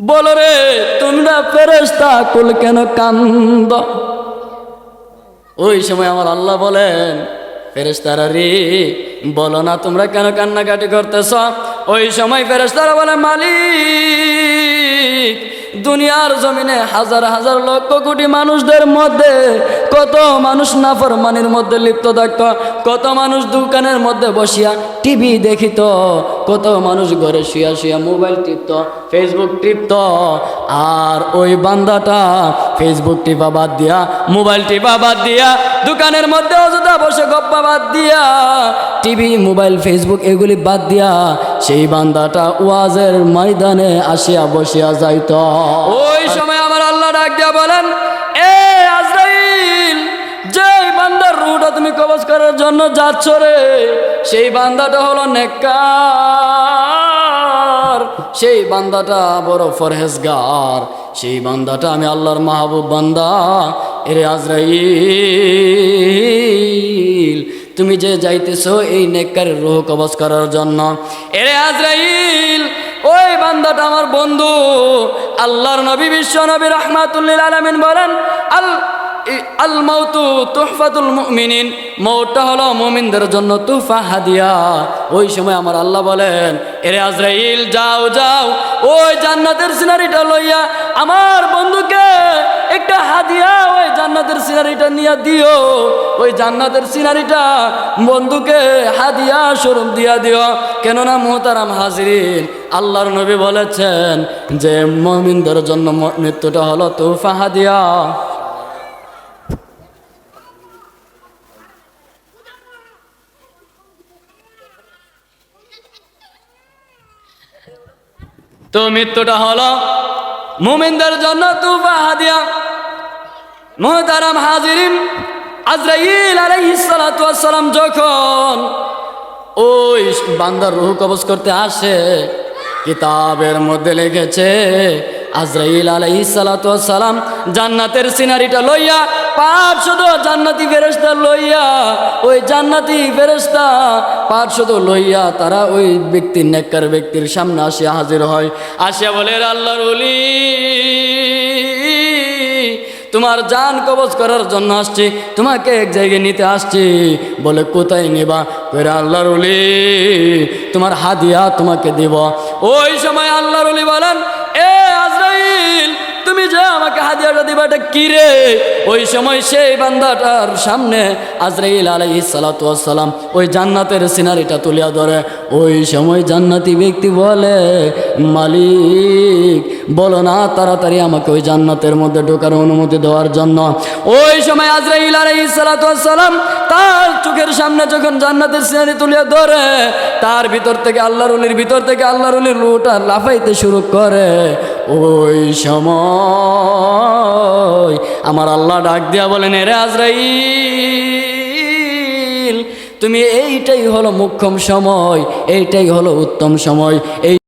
বলো রে, তোমরা ফেরেস্তা কুল কেন কান্দ? ওই সময় আমার আল্লাহ বলেন ফেরেস্তারা রে, বলো না তোমরা কেন কান্নাকাটি করতেছ? ওই সময় ফেরেস্তারা বলে, মালিক দুনিয়ার জমিনে হাজার হাজার লক্ষ কোটি মানুষদের মধ্যে কত মানুষ নাফরমানির মধ্যে লিপ্ত থাকত, কত মানুষ দোকানের মধ্যে বসিয়া টিভি দেখিত, কত মানুষ ঘরে শুয়া শুয়া মোবাইল টিপত ফেসবুক টিপত, আর ওই বান্দাটা ফেসবুক টিপা বাদ দিয়া, মোবাইল টিপা বাদ দিয়া, দোকানের মধ্যে অযথা বসে গপ্পা বাদ দিয়া টিভি, মোবাইল, ফেসবুক এগুলি বাদ দিয়া সেই বান্দাটা ওয়াজের ময়দানে আসিয়া বসিয়া যাইত। ওই সময় আমার আল্লাহ ডাক দিয়া বলেন, এ আজরাইল যে বান্দার রুটা তুমি কবজ করার জন্য যাচ্ছ রে, সেই বান্দাটা হলো নেককার। সেই বান্দাটা বড় ফরহেজগার। সেই বান্দাটা আমি আল্লাহর মাহবুব বান্দা। এরে আজরাইল তুমি যে যাইতেছো এই নেককারের রুহ কবজ করার জন্য। এরে আজরাইল, ওই বান্দাটা আমার বন্ধু। আল্লাহর নবী, বিশ্ব নবী রহমাতুল্লিল আলমিন বলেন, আল আল মাউতু তুহফাতুল মুমিনিন মৌটটা হলো মুমিনদের জন্য তুফা হাদিয়া। ওই সময় আমার আল্লাহ বলেন, এরে আজরাইল, যাও যাও, ওই জান্নাতের সিনারিটা লইয়া আমার জান্নাতের সিনারিটা নিয়ে দিও। ওই জান্নাতের সিনারিটা বন্ধুকে হাদিয়া স্বরূপ দিয়া দিও। কেননা মোহতারাম হাজিরিন, আল্লাহর নবী বলেছেন যে মমিনদের জন্য মৃত্যুটা হলো তুফা হাদিয়া। তো মৃত্যুটা হলো মুমিনদের জন্য তুফা হাদিয়া। মোহতারাম হাজিরিন আজরাইল ওয়াস যখন ওই বান্দার রুহ কবজ করতে আসে, কিতাবের মধ্যে লেগেছে আজরাইল ওয়াস সালাম জান্নাতের সিনারিটা লইয়া পাঁচশত জান্নাতি ফেরেশতা লইয়া, ওই জান্নাতি ফেরেশতা পাঁচশত লইয়া তারা ওই ব্যক্তির নেককার ব্যক্তির সামনে আসিয়া হাজির হয়। আসিয়া বলে, "এর আল্লাহর ওলি। তোমার জান কবজ করার জন্য আসছি, তোমাকে এক জায়গায় নিতে আসছি। বলে, কোথায় নিবা? কইরা, আল্লাহর ওলি, তোমার হাদিয়া তোমাকে দিব। ওই সময় আল্লাহর ওলি বলেন, এ আজরাইল, তুমি যে আমাকে হাদিয়াটা দিবা, এটা কি রে? ওই সময় সেই বান্দাটার সামনে আজরাইল আলাইহিস সালাতু ওয়াস সালাম ওই জান্নাতের সিনারিটা তুলিয়া ধরে। ওই সময় জান্নাতি ব্যক্তি বলে, মালিক বলো না, তাড়াতাড়ি আমাকে ওই জান্নাতের মধ্যে ঢোকার অনুমতি দেওয়ার জন্য। ওই সময় আজরাইল আলাইহিস সালাতু ওয়াস সালাম তার চোখের সামনে যখন জান্নাতের সিনারি তুলে ধরে, তার ভিতর থেকে আল্লাহর উলির ভিতর থেকে আল্লাহর উলির লুটা লাফাইতে শুরু করে। ওই সময় আমার আল্লাহ ডাক দিয়া বলেন, এরে আজরাইল, তুমি এইটাই হলো মুখ্যম সময়, এইটাই হলো উত্তম সময়, এই